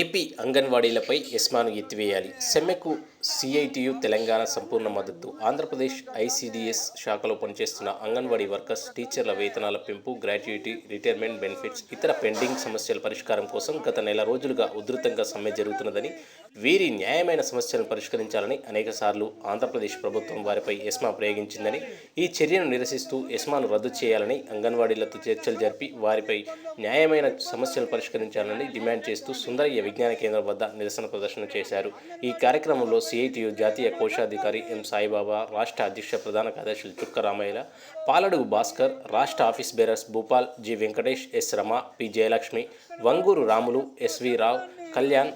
AP అంగన్వాడీలపై ఎస్మాను ఎత్తివేయాలి. సమ్మెకు CITU Telangana సంపూర్ణ మద్దతు. ఆంధ్రప్రదేశ్ ఐసిడిఎస్ శాఖలో పనిచేస్తున్న అంగన్వాడీ వర్కర్స్ టీచర్ల వేతనాల పెంపు గ్రాట్యుటీ రిటైర్మెంట్ బెనిఫిట్స్ ఇతర పెండింగ్ సమస్యల పరిష్కారం కోసం గత నెల రోజులుగా ఉధృతంగా సమ్మె జరుగుతున్నదని వీరి న్యాయమైన సమస్యలను పరిష్కరించాలని అనేకసార్లు ఆంధ్రప్రదేశ్ ప్రభుత్వం వారిపై ఎస్మా ప్రయోగించిందని ఈ చర్యను నిరసిస్తూ ఎస్మాను రద్దు చేయాలని అంగన్వాడీలతో చర్చలు జరిపి వారిపై న్యాయమైన సమస్యలు పరిష్కరించాలని డిమాండ్ చేస్తూ సుందరయ్య విజ్ఞాన కేంద్రం వద్ద నిరసన ప్రదర్శన చేశారు. ఈ కార్యక్రమంలో సిఐటియు జాతీయ కోశాధికారి ఎం సాయిబాబా రాష్ట్ర అధ్యక్ష ప్రధాన కార్యదర్శులు చుక్క రామయ్య పాలడుగు భాస్కర్ రాష్ట్ర office bearers Bhupal G Venkatesh S Rama P Jayalakshmi Vanguru Ramulu S V Rao Kalyan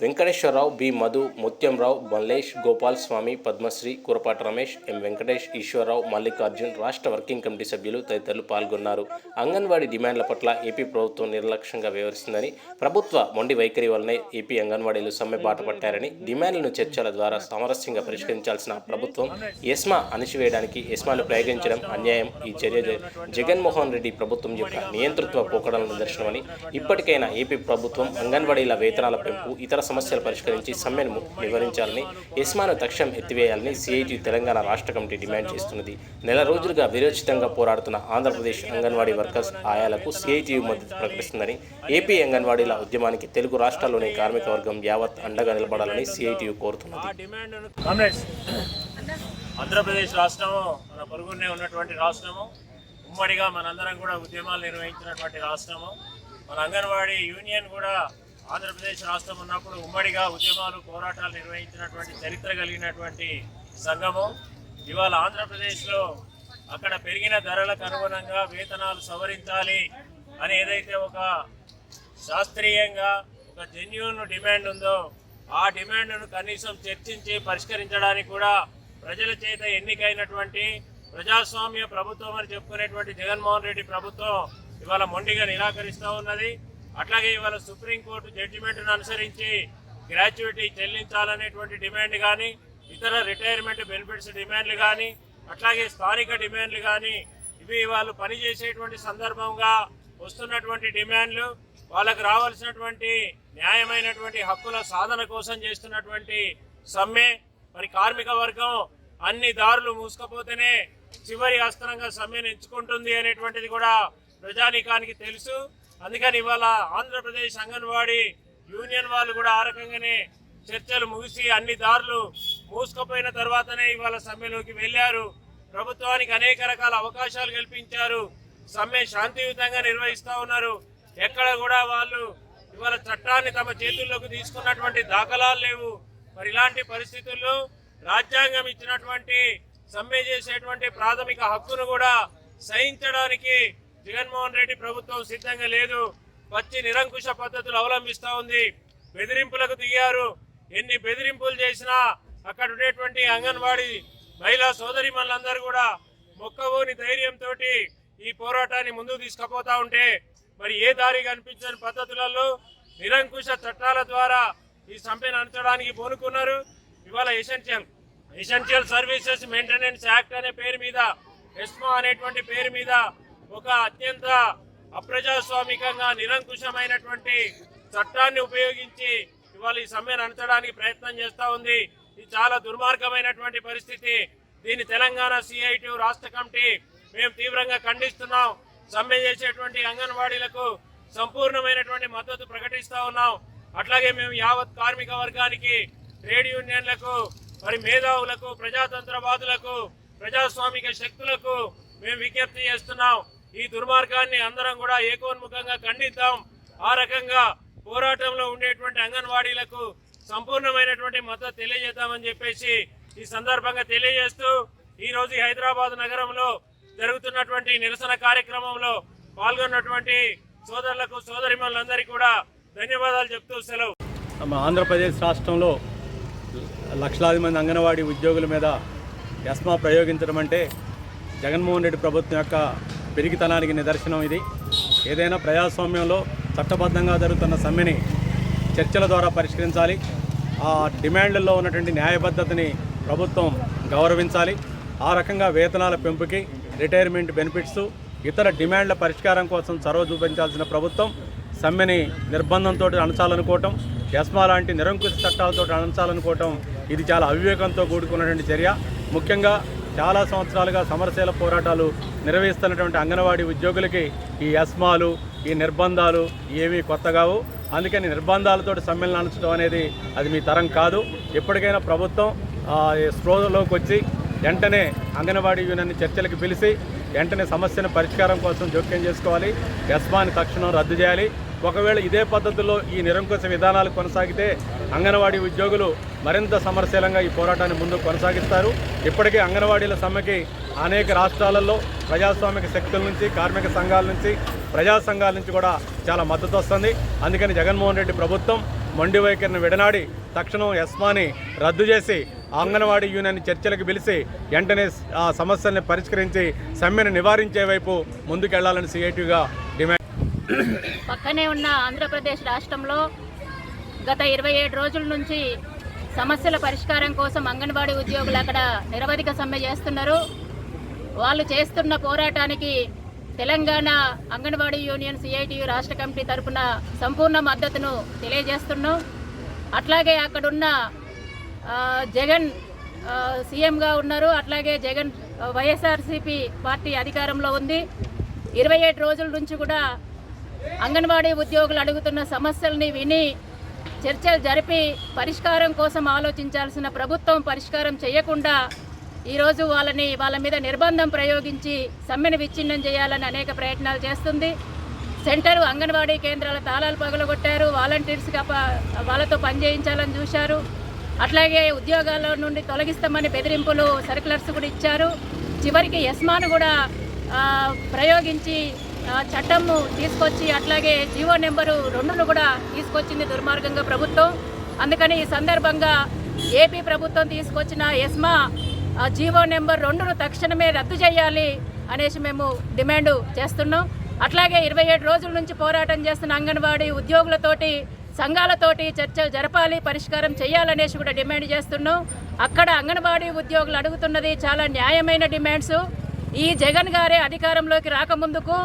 Venkateswararao B. Madhu Mutyamrao Mallesh Gopal Swamy Padmasri Kurapati Ramesh M. Venkatesh Eswararao Mallikarjun రాష్ట్ర వర్కింగ్ కమిటీ సభ్యులు తదితరులు పాల్గొన్నారు. అంగన్వాడీ డిమాండ్ల పట్ల AP ప్రభుత్వం నిర్లక్ష్యంగా వ్యవహరిస్తుందని ప్రభుత్వ మొండి వైఖరి వల్లనే ఏపీ అంగన్వాడీలు సమ్మె బాట పట్టారని డిమాండ్లను చర్చల ద్వారా సామరస్యంగా పరిష్కరించాల్సిన ప్రభుత్వం ఎస్మా అణిచివేయడానికి ఎస్మాలు ప్రయోగించడం అన్యాయం. ఈ చర్య జగన్మోహన్ రెడ్డి ప్రభుత్వం యొక్క నియంతృత్వ పోకడల నిదర్శనమని ఇప్పటికైనా ఏపీ ప్రభుత్వం అంగన్వాడీల వేతనాల పెంపు ఇతర సమస్యలు పరిష్కరించి సమ్మెను నివారించాలని ఎస్మాను తక్షణం ఎత్తివేయాలని సిఐటి తెలంగాణ రాష్ట్ర కమిటీ డిమాండ్ చేస్తున్నది. నెల రోజులుగా విరోచితంగా పోరాడుతున్న ఆంధ్రప్రదేశ్ అంగన్వాడీ వర్కర్స్ ఆయాలకు సిఐటియు మద్దతు ప్రకటిస్తుందని ఏపీ అంగన్వాడీల ఉద్యమానికి తెలుగు రాష్ట్రాల్లోని కార్మిక వర్గం యావత్ అండగా నిలబడాలని సిఐటియు కోరుతున్నది. ఆంధ్రప్రదేశ్ రాష్ట్రము మన పొరుగునే ఉన్నటువంటి రాష్ట్రము ఉమ్మడిగా మనందరం కూడా ఉద్యమాలు నిర్వహించినటువంటి రాష్ట్రము మన అంగన్వాడీ యూనియన్ కూడా ఆంధ్రప్రదేశ్ రాష్ట్రం ఉన్నప్పుడు ఉమ్మడిగా ఉద్యమాలు పోరాటాలు నిర్వహించినటువంటి చరిత్ర కలిగినటువంటి సంఘము. ఇవాళ ఆంధ్రప్రదేశ్లో అక్కడ పెరిగిన ధరలకు అనుగుణంగా వేతనాలు సవరించాలి అని ఏదైతే ఒక శాస్త్రీయంగా ఒక జెన్యున్ డిమాండ్ ఉందో ఆ డిమాండ్ను కనీసం చర్చించి పరిష్కరించడానికి కూడా ప్రజల చేత ఎన్నికైనటువంటి ప్రజాస్వామ్య ప్రభుత్వం అని చెప్పుకునేటువంటి జగన్మోహన్ రెడ్డి ప్రభుత్వం ఇవాళ మొండిగా నిరాకరిస్తూ ఉన్నది. అట్లాగే ఇవాళ సుప్రీంకోర్టు జడ్జిమెంట్ను అనుసరించి గ్రాట్యుటీ చెల్లించాలనేటువంటి డిమాండ్ కానీ ఇతర రిటైర్మెంట్ బెనిఫిట్స్ డిమాండ్లు కానీ అట్లాగే స్థానిక డిమాండ్లు కానీ ఇవి వాళ్ళు పనిచేసేటువంటి సందర్భంగా వస్తున్నటువంటి డిమాండ్లు వాళ్ళకు రావాల్సినటువంటి న్యాయమైనటువంటి హక్కుల సాధన కోసం చేస్తున్నటువంటి సమ్మె మరి కార్మిక వర్గం అన్ని దారులు మూసుకపోతేనే చివరి అస్త్రంగా సమ్మెను ఎంచుకుంటుంది అనేటువంటిది కూడా ప్రజానీకానికి తెలుసు. అందుకని ఇవాళ ఆంధ్రప్రదేశ్ అంగన్వాడీ యూనియన్ వాళ్ళు కూడా ఆ రకంగానే చర్చలు ముగిసి అన్ని దారులు మూసుకుపోయిన తర్వాతనే ఇవాళ సమ్మెలోకి వెళ్ళారు. ప్రభుత్వానికి అనేక రకాల అవకాశాలు కల్పించారు. సమ్మె శాంతియుతంగా నిర్వహిస్తా ఉన్నారు. ఎక్కడ కూడా వాళ్ళు ఇవాళ చట్టాన్ని తమ చేతుల్లోకి తీసుకున్నటువంటి దాఖలాలు లేవు. మరి ఇలాంటి పరిస్థితుల్లో రాజ్యాంగం ఇచ్చినటువంటి సమ్మె చేసేటువంటి ప్రాథమిక హక్కును కూడా సహించడానికి జగన్మోహన్ రెడ్డి ప్రభుత్వం సిద్ధంగా లేదు. పచ్చి నిరంకుశ పద్ధతులు అవలంబిస్తూ ఉంది. బెదిరింపులకు దిగారు. ఎన్ని బెదిరింపులు చేసినా అక్కడ ఉండేటువంటి అంగన్వాడీ మహిళా సోదరిమణులందరూ కూడా మొక్కవోని ధైర్యంతో ఈ పోరాటాన్ని ముందుకు తీసుకుపోతా ఉంటే మరి ఏ దారి కనిపించని పద్ధతులలో నిరంకుశ చట్టాల ద్వారా ఈ సమ్మెను అంచడానికి పూనుకున్నారు. ఇవాళ essential essential services maintenance act అనే పేరు మీద ఎస్మా అనేటువంటి పేరు మీద ఒక అత్యంత అప్రజాస్వామికంగా నిరంకుశమైనటువంటి చట్టాన్ని ఉపయోగించి ఇవాళ ఈ సమ్మెను అంచడానికి ప్రయత్నం చేస్తూ ఉంది. ఇది చాలా దుర్మార్గమైనటువంటి పరిస్థితి. దీన్ని తెలంగాణ సిఐటి రాష్ట్ర కమిటీ మేము తీవ్రంగా ఖండిస్తున్నాం. సమ్మె చేసేటువంటి అంగన్వాడీలకు సంపూర్ణమైనటువంటి మద్దతు ప్రకటిస్తూ ఉన్నాం. అట్లాగే మేము యావత్ కార్మిక వర్గానికి ట్రేడ్ యూనియన్లకు మరి మేధావులకు ప్రజాతంత్రవాదులకు ప్రజాస్వామిక శక్తులకు మేము విజ్ఞప్తి చేస్తున్నాం. ఈ దుర్మార్గాన్ని అందరం కూడా ఏకోన్ముఖంగా ఖండిద్దాం. ఆ రకంగా పోరాటంలో ఉండేటువంటి అంగన్వాడీలకు సంపూర్ణమైనటువంటి మద్దతు తెలియజేద్దామని చెప్పేసి ఈ సందర్భంగా తెలియజేస్తూ ఈరోజు హైదరాబాద్ నగరంలో జరుగుతున్నటువంటి నిరసన కార్యక్రమంలో పాల్గొన్నటువంటి సోదరులకు సోదరిమణులందరికీ కూడా ధన్యవాదాలు చెప్తూ సెలవు. మన ఆంధ్రప్రదేశ్ రాష్ట్రంలో లక్షలాది మంది అంగన్వాడీ ఉద్యోగుల మీద ఎస్మా ప్రయోగించడం అంటే జగన్మోహన్ రెడ్డి ప్రభుత్వం యొక్క పెరిగితనానికి నిదర్శనం ఇది. ఏదైనా ప్రజాస్వామ్యంలో చట్టబద్ధంగా జరుగుతున్న సమ్మెని చర్చల ద్వారా పరిష్కరించాలి. ఆ డిమాండ్లలో ఉన్నటువంటి న్యాయబద్ధతని ప్రభుత్వం గౌరవించాలి. ఆ రకంగా వేతనాల పెంపుకి రిటైర్మెంట్ బెనిఫిట్స్ ఇతర డిమాండ్ల పరిష్కారం కోసం చొరవ చూపించాల్సిన ప్రభుత్వం సమ్మెని నిర్బంధంతో అణచాలనుకోవటం ఎస్మా లాంటి నిరంకుశ చట్టాలతో అణచాలనుకోవటం ఇది చాలా అవివేకంతో కూడుకున్నటువంటి చర్య. ముఖ్యంగా చాలా సంవత్సరాలుగా సమరశీల పోరాటాలు నిర్వహిస్తున్నటువంటి అంగన్వాడీ ఉద్యోగులకి ఈ అస్మాలు ఈ నిర్బంధాలు ఏమీ కొత్తగావు అందుకని నిర్బంధాలతో సమ్మెలను అనేది అది మీ తరం కాదు. ఎప్పటికైనా ప్రభుత్వం స్పృహలోకి వచ్చి వెంటనే అంగన్వాడీ యూనియన్ చర్చలకు పిలిచి వెంటనే సమస్యను పరిష్కారం కోసం జోక్యం చేసుకోవాలి. ఎస్మాని తక్షణం రద్దు చేయాలి. ఒకవేళ ఇదే పద్ధతిలో ఈ నిరంకుశ విధానాలు కొనసాగితే అంగన్వాడీ ఉద్యోగులు మరింత సమరశీలంగా ఈ పోరాటాన్ని ముందుకు కొనసాగిస్తారు. ఇప్పటికే అంగన్వాడీల సమ్మెకి అనేక రాష్ట్రాలలో ప్రజాస్వామిక శక్తుల నుంచి కార్మిక సంఘాల నుంచి ప్రజా సంఘాల నుంచి కూడా చాలా మద్దతు వస్తుంది. అందుకని జగన్మోహన్ రెడ్డి ప్రభుత్వం మొండి వైఖరిని విడనాడి తక్షణం ఎస్మాని రద్దు చేసి అంగన్వాడీ యూనియన్ చర్చలకు పిలిచి వెంటనే ఆ సమస్యల్ని పరిష్కరించి సమ్మెను నివారించే వైపు ముందుకెళ్ళాలని సిఐటిగా పక్కనే ఉన్న ఆంధ్రప్రదేశ్ రాష్ట్రంలో గత ఇరవై ఏడు రోజుల నుంచి సమస్యల పరిష్కారం కోసం అంగన్వాడీ ఉద్యోగులు అక్కడ నిరవధిక సమ్మె చేస్తున్నారు. వాళ్ళు చేస్తున్న పోరాటానికి తెలంగాణ అంగన్వాడీ యూనియన్ సిఐటియు రాష్ట్ర కమిటీ తరపున సంపూర్ణ మద్దతును తెలియజేస్తున్నాం. అట్లాగే అక్కడున్న జగన్ సీఎంగా ఉన్నారు. అట్లాగే జగన్ వైఎస్ఆర్సీపీ పార్టీ అధికారంలో ఉంది. ఇరవై ఏడు రోజుల నుంచి కూడా అంగన్వాడీ ఉద్యోగులు అడుగుతున్న సమస్యల్ని విని చర్చలు జరిపి పరిష్కారం కోసం ఆలోచించాల్సిన ప్రభుత్వం పరిష్కారం చేయకుండా ఈరోజు వాళ్ళని వాళ్ళ మీద నిర్బంధం ప్రయోగించి సమ్మెను విచ్ఛిన్నం చేయాలని అనేక ప్రయత్నాలు చేస్తుంది. సెంటర్ అంగన్వాడీ కేంద్రాల తాళాలు పగలగొట్టారు. వాలంటీర్స్గా వాళ్ళతో పనిచేయించాలని చూశారు. అట్లాగే ఉద్యోగాల నుండి తొలగిస్తామని బెదిరింపులు సర్కులర్స్ కూడా ఇచ్చారు. చివరికి యస్మాను కూడా ప్రయోగించి చట్టము తీసుకొచ్చి అట్లాగే జీవో నెంబరు రెండును కూడా తీసుకొచ్చింది దుర్మార్గంగా ప్రభుత్వం. అందుకని ఈ సందర్భంగా ఏపీ ప్రభుత్వం తీసుకొచ్చిన ఎస్మా జీవో నెంబర్ రెండును తక్షణమే రద్దు చేయాలి అనేసి మేము డిమాండ్ చేస్తున్నాం. అట్లాగే ఇరవై ఏడు రోజుల నుంచి పోరాటం చేస్తున్న అంగన్వాడీ ఉద్యోగులతోటి సంఘాలతోటి చర్చ జరపాలి పరిష్కారం చేయాలనేసి కూడా డిమాండ్ చేస్తున్నాం. అక్కడ అంగన్వాడీ ఉద్యోగులు అడుగుతున్నది చాలా న్యాయమైన డిమాండ్స్. ఈ జగన్ గారే అధికారంలోకి రాకముందుకు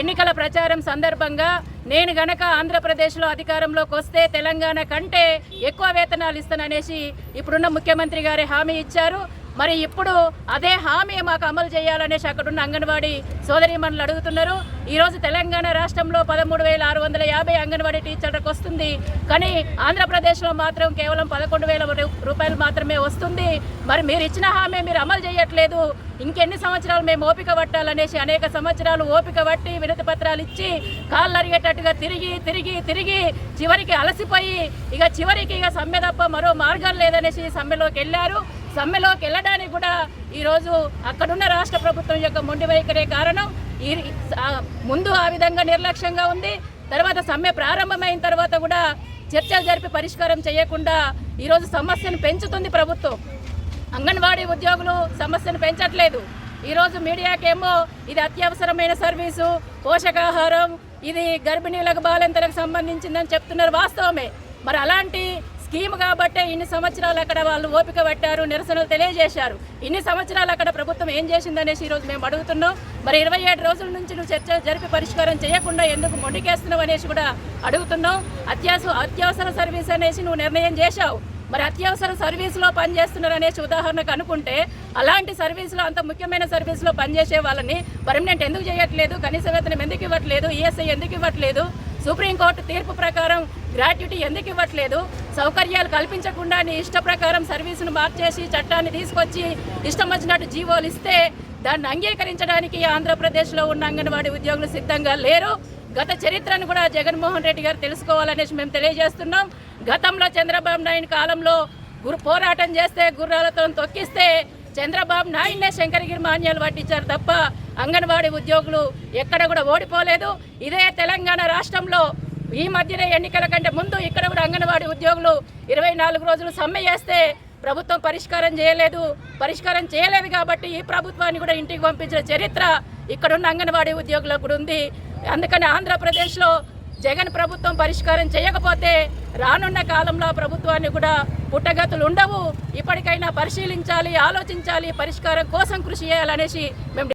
ఎన్నికల ప్రచారం సందర్భంగా నేను గనక ఆంధ్రప్రదేశ్లో అధికారంలోకి వస్తే తెలంగాణ కంటే ఎక్కువ వేతనాలు ఇస్తాననేసి ఇప్పుడున్న ముఖ్యమంత్రి గారే హామీ ఇచ్చారు. మరి ఇప్పుడు అదే హామీ మాకు అమలు చేయాలనేసి అక్కడున్న అంగన్వాడీ సోదరీమణులు అడుగుతున్నారు. ఈరోజు తెలంగాణ రాష్ట్రంలో పదమూడు వేల ఆరు వందల యాభై అంగన్వాడీ టీచర్లకు వస్తుంది. కానీ ఆంధ్రప్రదేశ్లో మాత్రం కేవలం పదకొండు వేల రూపాయలు మాత్రమే వస్తుంది. మరి మీరు ఇచ్చిన హామీ మీరు అమలు చేయట్లేదు. ఇంకెన్ని సంవత్సరాలు మేము ఓపిక పట్టాలనేసి అనేక సంవత్సరాలు ఓపిక పట్టి వినతి పత్రాలు ఇచ్చి కాళ్ళు అరిగేటట్టుగా తిరిగి తిరిగి తిరిగి చివరికి అలసిపోయి ఇక చివరికి ఇక సమ్మె తప్ప మరో మార్గం లేదనేసి సమ్మెలోకి వెళ్ళారు. సమ్మెలోకి వెళ్ళడానికి కూడా ఈరోజు అక్కడున్న రాష్ట్ర ప్రభుత్వం యొక్క మొండి వైఖరే కారణం. ఈ ముందు ఆ విధంగా నిర్లక్ష్యంగా ఉంది. తర్వాత సమ్మె ప్రారంభమైన తర్వాత కూడా చర్చలు జరిపి పరిష్కారం చేయకుండా ఈరోజు సమస్యను పెంచుతుంది ప్రభుత్వం. అంగన్వాడీ ఉద్యోగులు సమస్యను పెంచట్లేదు. ఈరోజు మీడియాకేమో ఇది అత్యవసరమైన సర్వీసు పోషకాహారం ఇది గర్భిణీలకు బాలింతలకు సంబంధించిందని చెప్తున్నారు వాస్తవమే. మరి అలాంటి స్కీమ్ కాబట్టే ఇన్ని సంవత్సరాలు అక్కడ వాళ్ళు ఓపిక పట్టారు నిరసనలు తెలియజేశారు. ఇన్ని సంవత్సరాలు అక్కడ ప్రభుత్వం ఏం చేసిందనేసి ఈరోజు మేము అడుగుతున్నాం. మరి ఇరవై ఏడు రోజుల నుంచి నువ్వు చర్చ జరిపి పరిష్కారం చేయకుండా ఎందుకు మొండికేస్తున్నావు అనేసి కూడా అడుగుతున్నాం. అత్యావసర అత్యవసర సర్వీస్ అనేసి నువ్వు నిర్ణయం చేశావు. మరి అత్యవసర సర్వీసులో పనిచేస్తున్నారు అనేసి ఉదాహరణకు అనుకుంటే అలాంటి సర్వీసులో అంత ముఖ్యమైన సర్వీసులో పనిచేసే వాళ్ళని పర్మనెంట్ ఎందుకు చేయట్లేదు? కనీస వేతనం ఎందుకు ఇవ్వట్లేదు? ఈఎస్ఐ ఎందుకు ఇవ్వట్లేదు? సుప్రీంకోర్టు తీర్పు ప్రకారం గ్రాట్యుటీ ఎందుకు ఇవ్వట్లేదు? సౌకర్యాలు కల్పించకుండా నీ ఇష్ట ప్రకారం సర్వీసును మార్చేసి చట్టాన్ని తీసుకొచ్చి ఇష్టం వచ్చినట్టు జీవోలు ఇస్తే దాన్ని అంగీకరించడానికి ఆంధ్రప్రదేశ్లో ఉన్న అంగన్వాడీ ఉద్యోగులు సిద్ధంగా లేరు. గత చరిత్రను కూడా జగన్మోహన్ రెడ్డి గారు తెలుసుకోవాలనేసి మేము తెలియజేస్తున్నాం. గతంలో చంద్రబాబు నాయుడు కాలంలో గురు పోరాటం చేస్తే గుర్రాలతో తొక్కిస్తే చంద్రబాబు నాయుడునే శంకరగిరి మాన్యాలు పట్టించారు తప్ప అంగన్వాడీ ఉద్యోగులు ఎక్కడ కూడా ఓడిపోలేదు. ఇదే తెలంగాణ రాష్ట్రంలో ఈ మధ్యనే ఎన్నికల కంటే ముందు ఇక్కడ కూడా అంగన్వాడీ ఉద్యోగులు ఇరవై నాలుగు రోజులు సమ్మె చేస్తే ప్రభుత్వం పరిష్కారం చేయలేదు. పరిష్కారం చేయలేదు కాబట్టి ఈ ప్రభుత్వాన్ని కూడా ఇంటికి పంపించిన చరిత్ర ఇక్కడున్న అంగన్వాడీ ఉద్యోగులకు కూడా ఉంది. అందుకని ఆంధ్రప్రదేశ్లో జగన్ ప్రభుత్వం పరిష్కారం చేయకపోతే రానున్న కాలంలో ప్రభుత్వాన్ని కూడా పుట్టగతులు ఉండవు. ఇప్పటికైనా పరిశీలించాలి ఆలోచించాలి పరిష్కారం కోసం కృషి చేయాలనేసి మేము